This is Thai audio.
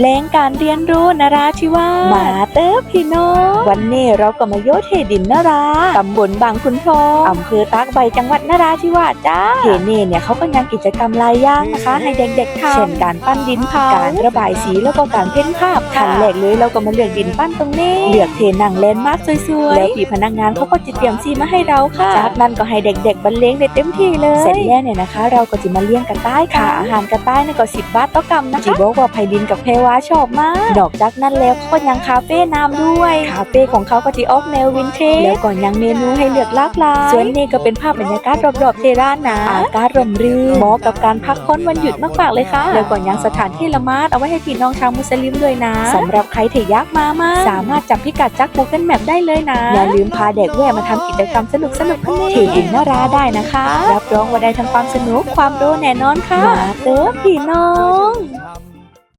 แหล่งการเรียนรู้นราธิวาสมาเตอร์พี่น้องวันนี้เราก็มาโยเทดินนราตำบลบางคุณทองอำเภอตากใบจังหวัดนราธิวาสจ้าเทเน่เนี่ยเขาก็ยังกิจกรรมหลายอย่างนะคะ ให้เด็กๆทำเช่นการปั้นดินเผาการระบายสีแล้วก็การเพ้นภาพขั้นแรกเลยเราก็มาเลือกดินปั้นตรงนี้เลือกเทหนังเลนมากสวยๆแล้วพี่พนักงานเขาก็จะเตรียมซีมาให้เราค่ะจากนั้นก็ให้เด็กๆบรรเลงได้เต็มที่เลยเสร็จแล้วเนี่ยนะคะ เราก็จะมาเลี้ยงกระต่ายค่ะอาหารกระต่ายเนี่ยก็สิบบาทต่อกรัมนะคะจีบอกว่าไพลินกับเพวาชอบมากนอกจากนั้นแล้วเขาก็ยังคาเฟ่น้ำด้วย คาเฟ่ของเขาก็จะออกแนววินเทจแล้วก็ยังเมนูให้เลือกหลากหลายส่วนนี้ก็เป็นภาพบรรยากาศรอบๆเทร้านนะอากาศร่มรื่นเหมาะกับการพักผ่อนวันหยุดมากๆเลยค่ะ แล้วก็ยังสถานที่ละมาดเอาไว้ให้พี่น้องชาวมุสลิมด้วยนะสำหรับใครที่อยากมามาสามารถจับพิกัดจาก Google Map ได้เลยนะอย่าลืมพาเด็กแวะมาทำกิจกรรมสนุกสนุกๆที่ดินนาราได้นะคะ รับรองว่าได้ทั้งความสนุกความรู้แน่นอนค่ะมาเด้อพี่น้องทำ